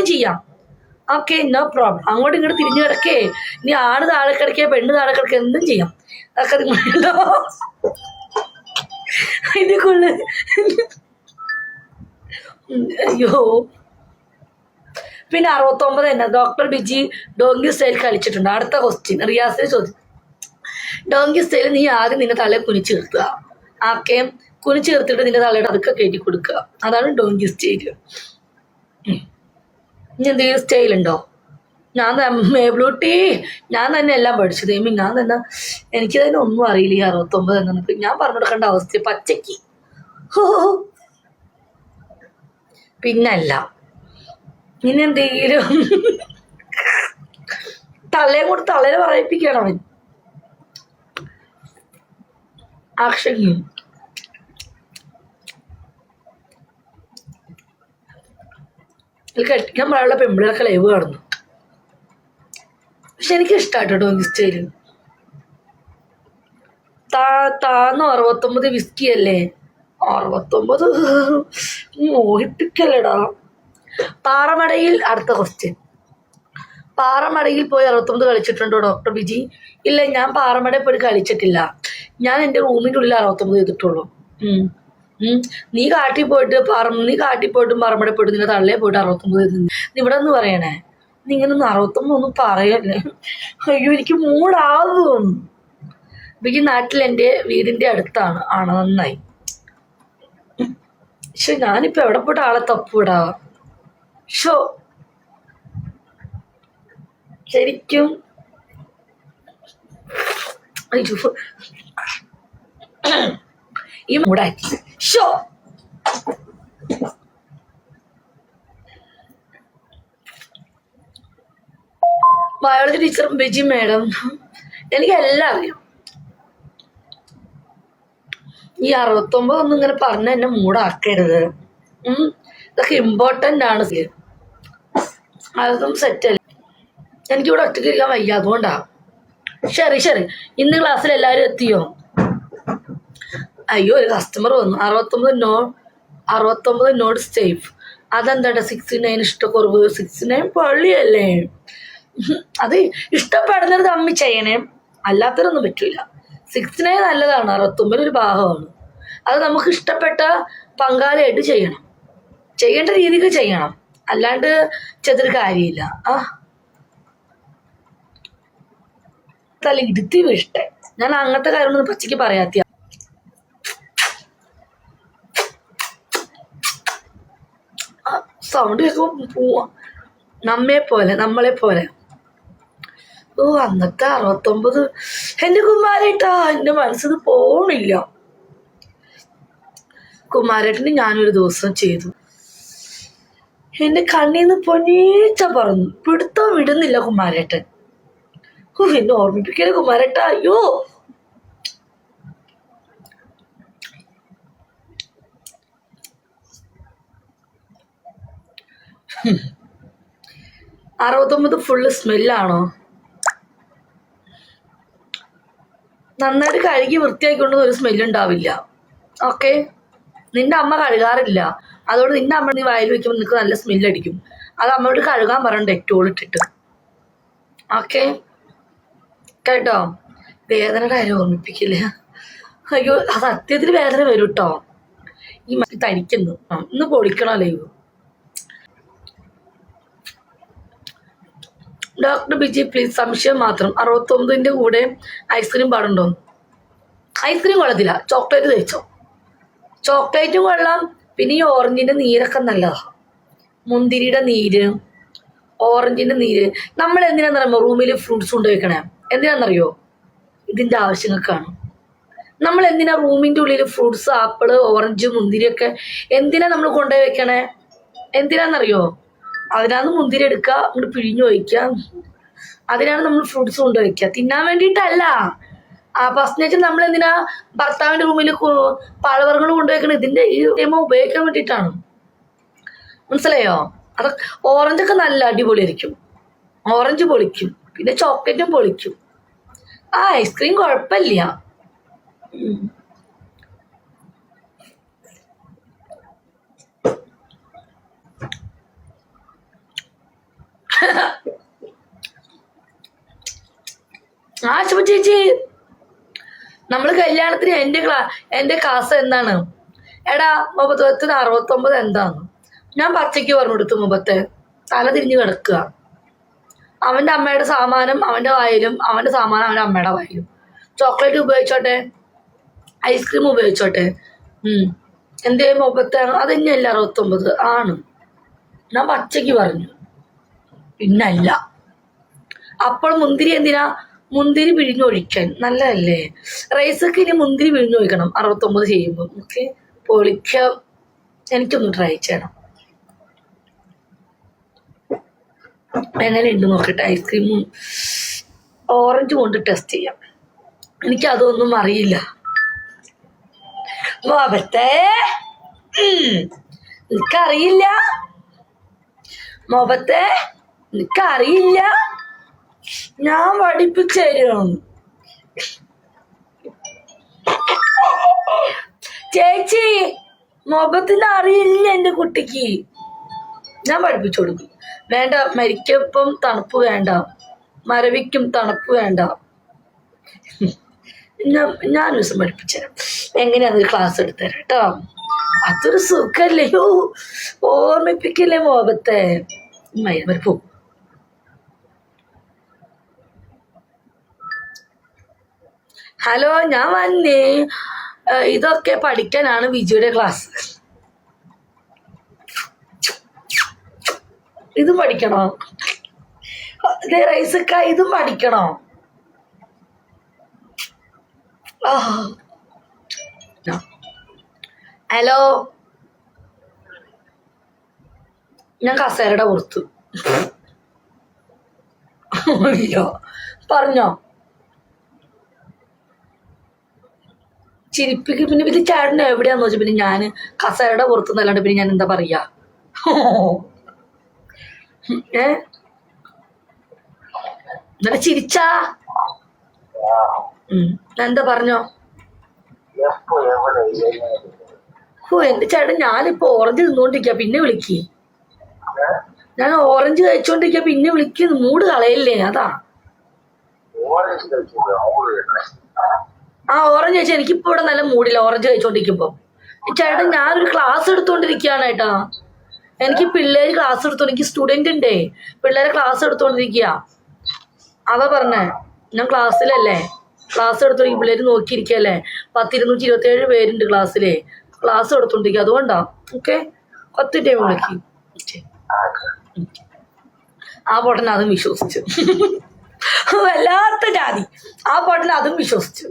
വേണേലും ചെയ്യാം. Okay no problem അങ്ങോട്ടും ഇങ്ങോട്ട് തിരിഞ്ഞു കിടക്കേ നീ ആണ് താഴെ കിടക്കേ പെണ്ണ് താഴെ കിടക്കേ എന്തും ചെയ്യാം. അതൊക്കെ നിങ്ങളോ കൊള്ള. അയ്യോ. പിന്നെ അറുപത്തൊമ്പത് തന്നെ. ഡോക്ടർ ബിജി ഡോങ്കി സ്റ്റൈൽ കളിച്ചിട്ടുണ്ട്. അടുത്ത ക്വസ്റ്റ്യൻ റിയാസിന് ചോദിച്ചു ഡോങ്കി സ്റ്റൈൽ നീ ആദ്യം നിന്റെ തലയെ കുനിച്ചു നിർത്തുക. ആക്കെ കുനിച്ചു നിർത്തിയിട്ട് നിന്റെ തലയുടെ അതൊക്കെ കയറ്റി കൊടുക്കുക. അതാണ് ഡോങ്കി സ്റ്റൈൽ ഇനി എന്തെങ്കിലും സ്റ്റൈൽ ഉണ്ടോ ഞാൻ മേബ്ലൂട്ടി ഞാൻ തന്നെ എല്ലാം പഠിച്ചത് ഏമി ഞാൻ തന്നെ എനിക്ക് തന്നെ ഒന്നും അറിയില്ല ഈ അറുപത്തൊമ്പത് എന്നൊക്കെ ഞാൻ പറഞ്ഞു കൊടുക്കേണ്ട അവസ്ഥ പച്ചയ്ക്ക്. പിന്നല്ല ഇനി എന്തെങ്കിലും തള്ളയും കൂടെ തള്ളയെ പറയിപ്പിക്കണം അവൻ കെട്ടിക്കാൻ പാടുള്ള പെമ്പിളൊക്കെ ലൈവ് കാണുന്നു. പക്ഷെ എനിക്ക് ഇഷ്ടമാട്ടോ ഡോങ്കി സ്റ്റൈൽ താ താന്ന് അറുപത്തൊമ്പത് വിസ്കി അല്ലേ? അറുപത്തൊമ്പത്? മോഹിപ്പിക്കല്ലടാ. പാറമടയിൽ അടുത്ത ക്വസ്റ്റ്യൻ പാറമടയിൽ പോയി അറുപത്തൊമ്പത് കളിച്ചിട്ടുണ്ടോ ഡോക്ടർ ബിജി? ഇല്ല ഞാൻ പാറമടയിൽ പോയി കളിച്ചിട്ടില്ല. ഞാൻ എന്റെ റൂമിന്റെ ഉള്ളിൽ അറുപത്തൊമ്പത് ചെയ്തിട്ടുള്ളൂ. നീ കാട്ടി പോയിട്ട് പറ നീ കാട്ടി പോയിട്ടും പറമ്പടെ പോയിട്ട് നിന്റെ തള്ളയെ പോയിട്ട് അറുപത്തൊമ്പത് നീ ഇവിടെ ഒന്ന് പറയണേ. നീ ഇങ്ങനെ ഒന്ന് അറുപത്തൊമ്പത് ഒന്നും പറയല്ലേ? അയ്യോ എനിക്ക് മൂടാകും എനിക്ക് നാട്ടിൽ എന്റെ വീടിന്റെ അടുത്താണ്. ആണ് നന്നായി. പക്ഷെ ഞാനിപ്പോ എവിടെ പോയിട്ട് ആളെ തപ്പൂടാ ഷോ ശരിക്കും. ഈ മൂടാക്കി. Show biology teacher Biji madam എനിക്ക് എല്ലാം അറിയാം ഈ അറുപത്തൊമ്പത് ഒന്നും ഇങ്ങനെ പറഞ്ഞ എന്നെ മൂടാക്കരുത്. ഇതൊക്കെ ഇമ്പോർട്ടന്റ് ആണ്. അതൊന്നും സെറ്റല്ല എനിക്കിവിടെ ഒറ്റയ്ക്ക് ഇരിക്കാൻ വയ്യ. അതുകൊണ്ടാണ് ശരി ശരി. ഇന്ന് ക്ലാസ്സിൽ എല്ലാവരും എത്തിയോ? അയ്യോ ഒരു കസ്റ്റമർ വന്നു. അറുപത്തൊമ്പത് നോ അറുപത്തൊമ്പത് നോട്ട് സേഫ് അതെന്താ സിക്സ്റ്റി നയൻ ഇഷ്ടക്കുറവ്? സിക്സ്റ്റി നയൻ പള്ളിയല്ലേ? അത് ഇഷ്ടപ്പെടുന്നത് തമ്മി ചെയ്യണേ. അല്ലാത്തവരൊന്നും പറ്റൂല. സിക്സ്റ്റി നയൻ നല്ലതാണ്. അറുപത്തൊമ്പത് ഒരു ഭാഗമാണ്. അത് നമുക്ക് ഇഷ്ടപ്പെട്ട പങ്കാളിയായിട്ട് ചെയ്യണം. ചെയ്യേണ്ട രീതിക്ക് ചെയ്യണം. അല്ലാണ്ട് ചെറിയൊരു കാര്യമില്ല. ആ. തല ഇടുത്തി വീഴ്ട്ടെ ഞാൻ അങ്ങനത്തെ കാര്യമൊന്നും പച്ചയ്ക്ക് പറയാത്ത സൗണ്ട് കേൾക്കുമ്പോൾ പോവാ നമ്മെ പോലെ നമ്മളെ പോലെ ഓ അന്നത്തെ അറുപത്തൊമ്പത്. എന്റെ കുമാരേട്ടാ എന്റെ മനസ്സിന് പോണില്ല. കുമാരേട്ടന് ഞാനൊരു ദിവസം ചെയ്തു. എന്റെ കണ്ണീന്ന് പൊന്നീച്ച പറന്നു. പിടുത്തം വിടുന്നില്ല കുമാരേട്ടൻ. ഓ എന്നെ ഓർമ്മിപ്പിക്കൽ കുമാരേട്ടാ? അയ്യോ അറുപത്തൊമ്പത് ഫുള്ള് സ്മെല്ലാണോ നന്നായിട്ട് കഴുകി വൃത്തിയാക്കിക്കൊണ്ടൊന്നും ഒരു സ്മെല്ല് ഉണ്ടാവില്ല. ഓക്കെ നിന്റെ അമ്മ കഴുകാറില്ല. അതുകൊണ്ട് നിന്റെ അമ്മ നീ വായിൽ വെക്കുമ്പോൾ നിനക്ക് നല്ല സ്മെല്ല് അടിക്കും. അത് അമ്മയോട് കഴുകാൻ പറയണ്ട ഡെറ്റോൾ ഇട്ടിട്ട്. ഓക്കെ കേട്ടോ? വേദന കാര്യം ഓർമ്മിപ്പിക്കില്ല. അയ്യോ അത് സത്യത്തിൽ വേദന വരും കേട്ടോ ഈ തനിക്കുന്നു ഇന്ന്. പൊളിക്കണോ ഇത്. ഡോക്ടർ ബിജി പ്ലീസ് സംശയം മാത്രം. അറുപത്തൊമ്പതിന്റെ കൂടെ ഐസ്ക്രീം പാടുണ്ടോ? ഐസ്ക്രീം കൊള്ളത്തില്ല. ചോക്ലേറ്റ് തേച്ചോ? ചോക്ലേറ്റും കൊള്ളാം. പിന്നെ ഈ ഓറഞ്ചിന്റെ നീരൊക്കെ നല്ലതാ. മുന്തിരിയുടെ നീര് ഓറഞ്ചിന്റെ നീര്. നമ്മൾ എന്തിനാണെന്നറിയാമോ റൂമിൽ ഫ്രൂട്ട്സ് കൊണ്ടുവയ്ക്കണേ എന്തിനാണെന്നറിയോ ഇതിന്റെ ആവശ്യങ്ങൾക്കാണ്. നമ്മൾ എന്തിനാ റൂമിന്റെ ഉള്ളിൽ ഫ്രൂട്ട്സ് ആപ്പിൾ ഓറഞ്ച് മുന്തിരിയൊക്കെ എന്തിനാ നമ്മൾ കൊണ്ടുപോയി വെക്കണേ? എന്തിനാന്നറിയോ? അതിനകത്ത് മുന്തിരി എടുക്കുക അങ്ങോട്ട് പിഴിഞ്ഞു വയ്ക്കുക അതിനാണ് നമ്മൾ ഫ്രൂട്ട്സ് കൊണ്ട് വയ്ക്കുക. തിന്നാൻ വേണ്ടിയിട്ടല്ല. ആ ഫസ്റ്റ് നമ്മൾ എന്തിനാ ഭർത്താവിന്റെ റൂമിൽ പഴവർഗങ്ങൾ കൊണ്ടുവയ്ക്കണം ഇതിന്റെ ഈ നിയമം ഉപയോഗിക്കാൻ വേണ്ടിയിട്ടാണ്. മനസ്സിലായോ? അത് ഓറഞ്ചൊക്കെ നല്ല അടിപൊളിയായിരിക്കും. ഓറഞ്ച് പൊളിക്കും. പിന്നെ ചോക്ലേറ്റും പൊളിക്കും. ആ ഐസ്ക്രീം കുഴപ്പമില്ല. ഉം. ആ ശുഭ ചേച്ചി. നമ്മൾ കല്യാണത്തിന് എന്റെ ക്ലാ എന്റെ ക്ലാസ് എന്താണ്? എടാ മുപ്പത്തൊത്തിന് അറുപത്തൊമ്പത് എന്താന്ന്? ഞാൻ പച്ചയ്ക്ക് പറഞ്ഞു കൊടുത്തു മുമ്പത്തെ. തല തിരിഞ്ഞു കിടക്കുക. അവന്റെ അമ്മയുടെ സാമാനം അവന്റെ വായിലും അവന്റെ സാമാനം അവന്റെ അമ്മയുടെ വായിലും. ചോക്ലേറ്റ് ഉപയോഗിച്ചോട്ടെ? ഐസ്ക്രീം ഉപയോഗിച്ചോട്ടെ. എന്തേ മുപ്പത്തി അത് തന്നെയല്ല അറുപത്തൊമ്പത്. ആണ്. ഞാൻ പച്ചയ്ക്ക് പറഞ്ഞു. പിന്നല്ല. അപ്പോൾ മുന്തിരി എന്തിനാ? മുന്തിരി പിഴിഞ്ഞൊഴിക്കാൻ. നല്ലതല്ലേ? റൈസൊക്കെ ഇനി മുന്തിരി പിഴിഞ്ഞൊഴിക്കണം. അറുപത്തൊമ്പത് ചെയ്യുമ്പോൾ ഓക്കെ? പൊളിക്ക. എനിക്കൊന്ന് ട്രൈ ചെയ്യണം. എങ്ങനെയുണ്ട് നോക്കട്ടെ. ഐസ്ക്രീമും ഓറഞ്ച് കൊണ്ട് ടെസ്റ്റ് ചെയ്യാം. എനിക്ക് അതൊന്നും അറിയില്ല മോപത്തെ എനിക്കറിയില്ല. മോപത്തെ എനിക്കറിയില്ല. ഞാൻ പഠിപ്പിച്ചു ചേച്ചി മുഖത്തിൽ അറിയില്ല എന്റെ കുട്ടിക്ക്. ഞാൻ പഠിപ്പിച്ചു കൊടുക്കും. വേണ്ട മരിക്കപ്പം തണുപ്പ് വേണ്ട. മരവിക്കും തണുപ്പ് വേണ്ട. ഞാൻ ദിവസം പഠിപ്പിച്ചുതരാം എങ്ങനെയാന്ന് ക്ലാസ് എടുത്തുതരാം കേട്ടോ അതൊരു സുഖല്ലേ. ഓ ഓർമ്മിപ്പിക്കില്ലേ മോപത്തെ മരുമരി പോകും ഹലോ ഞാൻ വന്നേ. ഇതൊക്കെ പഠിക്കാനാണ് വിജയുടെ ക്ലാസ്. ഇത് പഠിക്കണോ? റൈസക്ക ഇതും പഠിക്കണോ. ഹലോ. ഞാൻ കസേരയുടെ പുറത്തു. പറഞ്ഞോ? ചിരിപ്പിക്ക് പിന്നെ പിന്നെ ചേട്ടൻ എവിടെയാന്ന് വെച്ചാൽ പിന്നെ ഞാൻ കസേരയുടെ പുറത്ത് നല്ലാണ്ട് പിന്നെ ഞാൻ എന്താ പറയാ? ഏ? എന്നിട്ട് ചിരിച്ചാ. എന്താ പറഞ്ഞോ? ഓ എന്റെ ചേട്ടൻ ഞാനിപ്പോ ഓറഞ്ച് തിന്നോണ്ടിരിക്ക പിന്നെ വിളിക്ക്. ഞാൻ ഓറഞ്ച് കഴിച്ചോണ്ടിരിക്ക പിന്നെ വിളിക്ക്. മൂട് കളയല്ലേ അതാ. ആ ഓറഞ്ച് കഴിച്ചാൽ എനിക്കിപ്പോ ഇവിടെ നല്ല മൂടില്ല. ഓറഞ്ച് കഴിച്ചോണ്ടിരിക്കുമ്പോ. ചേട്ടൻ ഞാനൊരു ക്ലാസ് എടുത്തോണ്ടിരിക്കുകയാണ് ഏട്ടാ. എനിക്ക് പിള്ളേര് ക്ലാസ് എടുത്തോ എനിക്ക് സ്റ്റുഡന്റ് ഉണ്ടേ പിള്ളേരെ ക്ലാസ് എടുത്തോണ്ടിരിക്കുക. അതാ പറഞ്ഞേ ഞാൻ ക്ലാസ്സിലല്ലേ ക്ലാസ് എടുത്തോണ്ടിരിക്കും പിള്ളേര് നോക്കിയിരിക്കല്ലേ? പത്തിരുന്നൂറ്റി ഇരുപത്തി ഏഴ് പേരുണ്ട് ക്ലാസ്സിലേ ക്ലാസ് എടുത്തോണ്ടിരിക്കുക. അതുകൊണ്ടാ. ഓക്കെ പത്ത് ടൈം വിളിക്കും. ആ പൊട്ടൻ അതും വിശ്വസിച്ചു. വല്ലാത്ത ജാതി. ആ പൊട്ടൻ അതും വിശ്വസിച്ചു.